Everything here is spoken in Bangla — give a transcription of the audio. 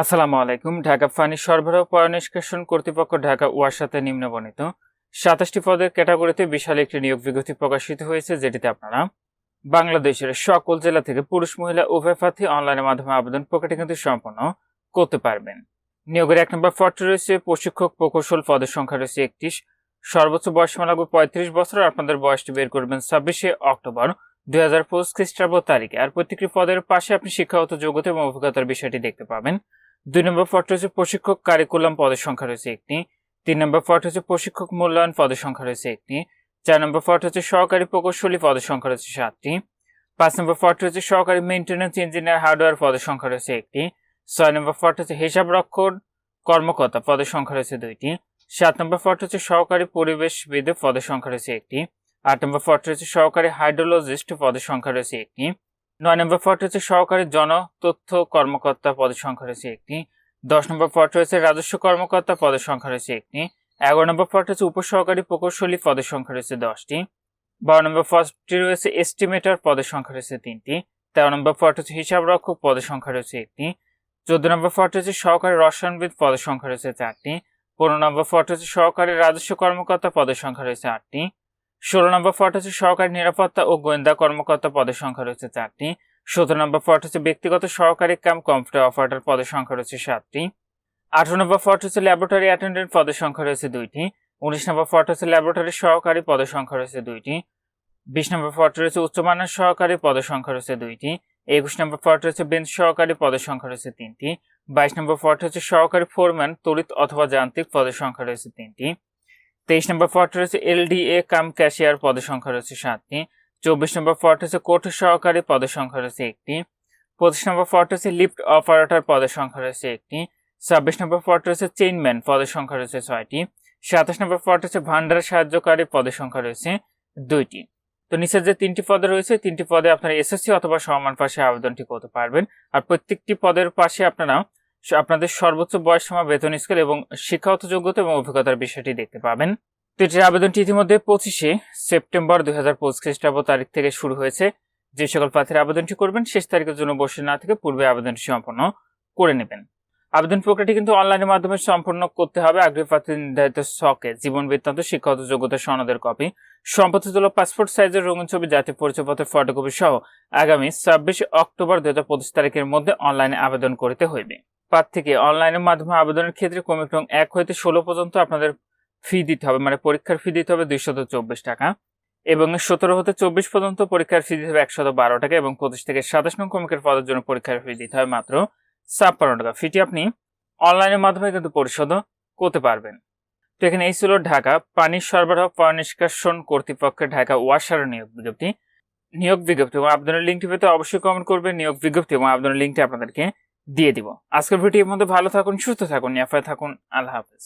আসসালামু আলাইকুম, ঢাকা পানি সরবরাহ পয় নিষ্কাশন কর্তৃপক্ষ ঢাকা ওয়াসাতে নিম্নবর্ণিত সাতাশটি পদের ক্যাটাগরিতে বিশাল একটি নিয়োগ বিজ্ঞপ্তি প্রকাশিত হয়েছে, যেটিতে আপনারা বাংলাদেশের সকল জেলা থেকে পুরুষ, মহিলা, উভয় প্রার্থী অনলাইনের মাধ্যমে আবেদন প্রক্রিয়া কিন্তু সম্পন্ন করতে পারবেন। নিয়োগের এক নম্বর পদটি রয়েছে প্রশিক্ষক প্রকৌশল পদের সংখ্যা রয়েছে একত্রিশ। সর্বোচ্চ বয়স লাগবে পঁয়ত্রিশ বছর, আপনাদের বয়সটি বের করবেন ছাব্বিশে অক্টোবর দুই হাজার পঁচিশ খ্রিস্টাব্দ তারিখে। আর প্রত্যেকটি পদের পাশে আপনি শিক্ষাগত যোগ্যতা এবং অভিজ্ঞতার বিষয়টি দেখতে পাবেন। দুই নম্বর পদটি হচ্ছে প্রশিক্ষক কারিকুলাম পদের সংখ্যা রয়েছে একটি। তিন নম্বর পদ হচ্ছে প্রশিক্ষক মূল্যায়ন পদের সংখ্যা রয়েছে একটি। চার নম্বর পদ হচ্ছে সহকারী প্রকৌশলী পদের সংখ্যা রয়েছে সাতটি। পাঁচ নম্বর পদটি হচ্ছে সহকারী মেইনটেন্যান্স ইঞ্জিনিয়ার হার্ডওয়্যার পদের সংখ্যা রয়েছে একটি। ছয় নম্বর পদ হচ্ছে হিসাব রক্ষণ কর্মকর্তা পদের সংখ্যা রয়েছে দুইটি। সাত নম্বর পদ হচ্ছে সহকারী পরিবেশবিদ পদের সংখ্যা রয়েছে একটি। আট নম্বর পদটি হচ্ছে সহকারী হাইড্রোলজিস্ট পদের সংখ্যা রয়েছে একটি। নয় নম্বর পদটি হচ্ছে সহকারী জন তথ্য কর্মকর্তা পদের সংখ্যা রয়েছে একটি। দশ নম্বর পদ রয়েছে রাজস্ব কর্মকর্তা পদের সংখ্যা রয়েছে একটি। এগারো নম্বর পদ হচ্ছে উপসহকারী প্রকৌশলী পদের সংখ্যা রয়েছে দশটি। বারো নম্বর পদটি রয়েছে এস্টিমেটর পদের সংখ্যা রয়েছে তিনটি। তেরো নম্বর পদ হচ্ছে হিসাব রক্ষক পদের সংখ্যা রয়েছে একটি। চোদ্দ নম্বর পদটি হচ্ছে সহকারী রসায়নবিদ পদের সংখ্যা রয়েছে চারটি। পনেরো নম্বর পদটি হচ্ছে সহকারী রাজস্ব কর্মকর্তা পদের সংখ্যা রয়েছে আটটি। ষোলো নম্বর পদ হচ্ছে সহকারী নিরাপত্তা ও গোয়েন্দা কর্মকর্তা পদের সংখ্যা রয়েছে চারটি। সতেরো নম্বর পদ হচ্ছে ব্যক্তিগত সহকারী কাম কম্পিউটার অপারেটর পদের সংখ্যা রয়েছে সাতটি। আঠারো নম্বর পদ হচ্ছে ল্যাবরেটরি অ্যাটেন্ডেন্ট পদের সংখ্যা রয়েছে দুইটি। উনিশ নম্বর পদ হচ্ছে ল্যাবরেটরি সহকারী পদের সংখ্যা রয়েছে দুইটি। বিশ নম্বর পদ রয়েছে উচ্চমানের সহকারী পদের সংখ্যা রয়েছে দুইটি। একুশ নম্বর পদ রয়েছে বেঞ্চ সহকারী পদের সংখ্যা রয়েছে তিনটি। বাইশ নম্বর পদ হচ্ছে সহকারী ফোরম্যান, তড়িৎ অথবা যান্ত্রিক পদের সংখ্যা রয়েছে তিনটি। তেইশ নম্বর পদ রয়েছে এলডিএ কাম ক্যাশিয়ার পদের সংখ্যা রয়েছে সাতটি। চব্বিশ নম্বর পদ হচ্ছে কোর্ট সহকারী পদের সংখ্যা রয়েছে একটি। পঁচিশ নম্বর পদ হচ্ছে লিফট অপারেটর পদের সংখ্যা রয়েছে একটি। ছাব্বিশ নম্বর পদ রয়েছে চেইনম্যান পদের সংখ্যা রয়েছে ছয়টি। সাতাশ নম্বর পদ হচ্ছে ভান্ডার সাহায্যকারী পদের সংখ্যা রয়েছে দুইটি। তো নিচের যে তিনটি পদে রয়েছে, তিনটি পদে আপনারা এসএসসি অথবা সমান পাশে আবেদনটি করতে পারবেন। আর প্রত্যেকটি পদের পাশে আপনারা আপনাদের সর্বোচ্চ বয়স সীমা, বেতন স্কেল এবং শিক্ষাগত যোগ্যতা এবং অভিজ্ঞতার বিষয়টি দেখতে পাবেন। তো এটির আবেদনটি ইতিমধ্যে পঁচিশে সেপ্টেম্বর দুই হাজার পঁচিশ খ্রিস্টাব্দ তারিখ থেকে শুরু হয়েছে। যে সকল প্রার্থীরা আবেদনটি করবেন, শেষ তারিখের জন্য বসে না থেকে পূর্বে আবেদনটি সম্পন্ন করে নেবেন। আবেদন প্রক্রিয়াটি কিন্তু অনলাইনের মাধ্যমে সম্পন্ন করতে হবে। আগ্রহী প্রার্থী নির্ধারিত শখে জীবন বৃত্তান্ত, শিক্ষাগত যোগ্যতা, সনদের কপি সম্পত্তি তোলা পাসপোর্ট সাইজের রঙিন ছবি, জাতীয় পরিচয়পত্রের ফটোকপি সহ আগামী ছাব্বিশে অক্টোবর দুই হাজার পঁচিশ তারিখের মধ্যে অনলাইনে আবেদন করতে হইবে। প্রার্থীকে অনলাইনের মাধ্যমে আবেদনের ক্ষেত্রে ক্রমিক রং এক হইতে ষোলো পর্যন্ত আপনাদের ফি দিতে হবে মানে পরীক্ষার ফি দিতে হবে দুইশত চব্বিশ টাকা এবং সতেরো হতে চব্বিশ পর্যন্ত পরীক্ষার ফি দিতে হবে একশত বারো টাকা এবং পঁচিশ থেকে সাতাশ নং ক্রমিকের পদের জন্য পরীক্ষার ফি দিতে হবে মাত্র ছাপ্পান্ন টাকা। ফিটি আপনি অনলাইনের মাধ্যমে কিন্তু পরিশোধ করতে পারবেন। তো এখানে এই ছিল ঢাকা। পানি সরবরাহ নিষ্কাশন কর্তৃপক্ষের ঢাকা ওয়াসার নিয়োগ বিজ্ঞপ্তি। নিয়োগ বিজ্ঞপ্তি এবং আবেদনের লিঙ্কটি পেতে অবশ্যই কমেন্ট করবেন। নিয়োগ বিজ্ঞপ্তি এবং আবেদনের লিঙ্কটি আপনাদেরকে দিয়ে দিব। আজকের ভিডিওর মধ্যে ভালো থাকুন সুস্থ থাকুন নিয়াফায় থাকুন। আল্লাহ হাফেজ।